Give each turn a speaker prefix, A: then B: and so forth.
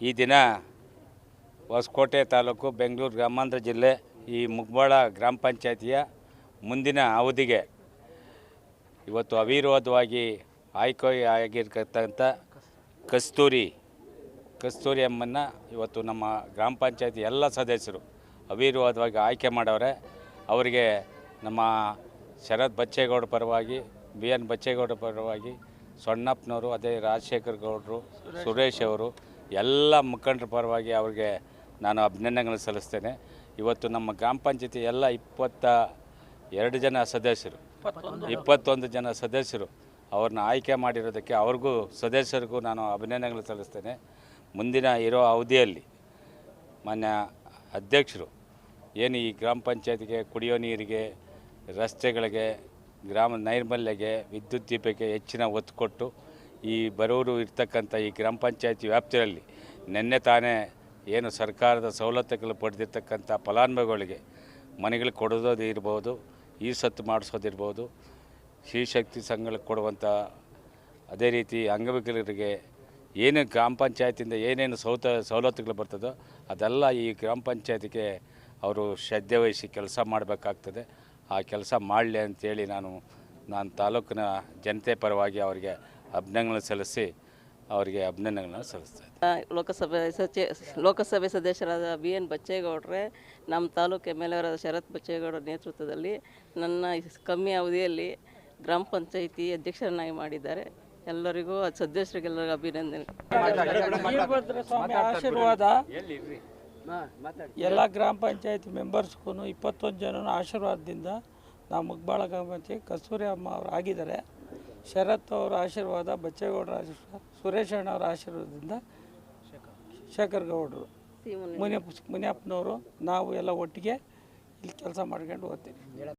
A: ಈ ದಿನ ಹೊಸಕೋಟೆ ತಾಲೂಕು ಬೆಂಗಳೂರು ಗ್ರಾಮಾಂತರ ಜಿಲ್ಲೆ ಈ ಮುಗ್ಬಾಳ ಗ್ರಾಮ ಪಂಚಾಯತಿಯ ಮುಂದಿನ ಅವಧಿಗೆ ಇವತ್ತು ಅವಿರೋಧವಾಗಿ ಆಯ್ಕೆ ಆಗಿರ್ತಕ್ಕಂಥ ಕಸ್ತೂರಿ ಕಸ್ತೂರಿ ಅಮ್ಮನ್ನ ಇವತ್ತು ನಮ್ಮ ಗ್ರಾಮ ಪಂಚಾಯತಿ ಎಲ್ಲ ಸದಸ್ಯರು ಅವಿರೋಧವಾಗಿ ಆಯ್ಕೆ ಮಾಡವ್ರೆ. ಅವರಿಗೆ ನಮ್ಮ ಶರತ್ ಬಚ್ಚೇಗೌಡ ಪರವಾಗಿ ಬಿ ಎನ್ ಬಚ್ಚೇಗೌಡ ಪರವಾಗಿ ಸೊಣ್ಣಪ್ಪನವರು ಅದೇ ರಾಜಶೇಖರ್ ಗೌಡರು ಸುರೇಶ್ ಅವರು ಎಲ್ಲ ಮುಖಂಡರ ಪರವಾಗಿ ಅವರಿಗೆ ನಾನು ಅಭಿನಂದನೆಗಳನ್ನು ಸಲ್ಲಿಸ್ತೇನೆ. ಇವತ್ತು ನಮ್ಮ ಗ್ರಾಮ ಪಂಚಾಯತಿ ಎಲ್ಲ ಇಪ್ಪತ್ತ ಎರಡು ಜನ ಸದಸ್ಯರು. ಇಪ್ಪತ್ತೊಂದು ಜನ ಸದಸ್ಯರು ಅವ್ರನ್ನ ಆಯ್ಕೆ ಮಾಡಿರೋದಕ್ಕೆ ಅವ್ರಿಗೂ ಸದಸ್ಯರಿಗೂ ನಾನು ಅಭಿನಂದನೆಗಳು ಸಲ್ಲಿಸ್ತೇನೆ. ಮುಂದಿನ ಇರೋ ಅವಧಿಯಲ್ಲಿ ಮಾನ್ಯ ಅಧ್ಯಕ್ಷರು ಏನು ಈ ಗ್ರಾಮ ಪಂಚಾಯತಿಗೆ ಕುಡಿಯೋ ನೀರಿಗೆ, ರಸ್ತೆಗಳಿಗೆ, ಗ್ರಾಮ ನೈರ್ಮಲ್ಯಗೆ, ವಿದ್ಯುತ್ ದೀಪಕ್ಕೆ ಹೆಚ್ಚಿನ ಒತ್ತು ಕೊಟ್ಟು ಈ ಬರೋರು ಇರ್ತಕ್ಕಂಥ ಈ ಗ್ರಾಮ ಪಂಚಾಯತಿ ವ್ಯಾಪ್ತಿಯಲ್ಲಿ ನಿನ್ನೆ ತಾನೇ ಏನು ಸರ್ಕಾರದ ಸವಲತ್ತುಗಳು ಪಡೆದಿರ್ತಕ್ಕಂಥ ಫಲಾನುಭವಿಗಳಿಗೆ ಮನೆಗಳು ಕೊಡೋದು ಇರ್ಬೋದು, ಈ ಸತ್ತು ಮಾಡಿಸೋದಿರ್ಬೋದು ಶಕ್ತಿ ಸಂಘಗಳಿಗೆ ಕೊಡುವಂಥ ಅದೇ ರೀತಿ ಅಂಗವಿಕಲರಿಗೆ ಏನು ಗ್ರಾಮ ಪಂಚಾಯತಿಯಿಂದ ಏನೇನು ಸೌತ ಸವಲತ್ತುಗಳು ಬರ್ತದೋ ಅದೆಲ್ಲ ಈ ಗ್ರಾಮ ಪಂಚಾಯತಿಗೆ ಅವರು ಶ್ರದ್ಧೆ ವಹಿಸಿ ಕೆಲಸ ಮಾಡಬೇಕಾಗ್ತದೆ. ಆ ಕೆಲಸ ಮಾಡಲಿ ಅಂತೇಳಿ ನಾನು ನಾನು ತಾಲೂಕಿನ ಜನತೆ ಪರವಾಗಿ ಅವರಿಗೆ ಅಭಿನಂದನೆ ಸಲ್ಲಿಸಿ ಅವರಿಗೆ ಅಭಿನಂದನೆಗಳನ್ನು ಸಲ್ಲಿಸ್ತೇನೆ
B: ಲೋಕಸಭೆ ಸಚಿವ ಲೋಕಸಭೆ ಸದಸ್ಯರಾದ ಬಿ ಎನ್. ಬಚ್ಚೇಗೌಡರೆ ನಮ್ಮ ತಾಲೂಕು ಎಂ ಎಲ್ ಎರಾದ ಶರತ್ ಬಚ್ಚೇಗೌಡರ ನೇತೃತ್ವದಲ್ಲಿ ನನ್ನ ಕಮ್ಮಿ ಅವಧಿಯಲ್ಲಿ ಗ್ರಾಮ ಪಂಚಾಯಿತಿ ಅಧ್ಯಕ್ಷರನ್ನಾಗಿ ಮಾಡಿದ್ದಾರೆ. ಎಲ್ಲರಿಗೂ ಸದಸ್ಯರಿಗೆಲ್ಲರಿಗೂ ಅಭಿನಂದನೆ.
C: ಆಶೀರ್ವಾದ ಎಲ್ಲ ಗ್ರಾಮ ಪಂಚಾಯತ್ ಮೆಂಬರ್ಸ್ಗೂ ಇಪ್ಪತ್ತೊಂದು ಜನ ಆಶೀರ್ವಾದದಿಂದ ನಮ್ಮ ಮುಗ್ಬಾಳ ಗ್ರಾಮ ಪಂಚಾಯತ್ ಕಸ್ತೂರಿ ಅಮ್ಮ ಅವರು ಆಗಿದ್ದಾರೆ. ಶರತ್ ಅವರ ಆಶೀರ್ವಾದ ಬಚ್ಚೇಗೌಡರ ಆಶೀರ್ವಾದ ಸುರೇಶ್ ಅಣ್ಣವರ ಆಶೀರ್ವಾದದಿಂದ ಶೇಖರ್ ಗೌಡರು. ಮುನಿಯಪ್ಪ ಮುನಿಯಪ್ಪನವರು ನಾವು ಎಲ್ಲ ಒಟ್ಟಿಗೆ ಇಲ್ಲಿ ಕೆಲಸ ಮಾಡ್ಕೊಂಡು ಹೋಗ್ತೀವಿ.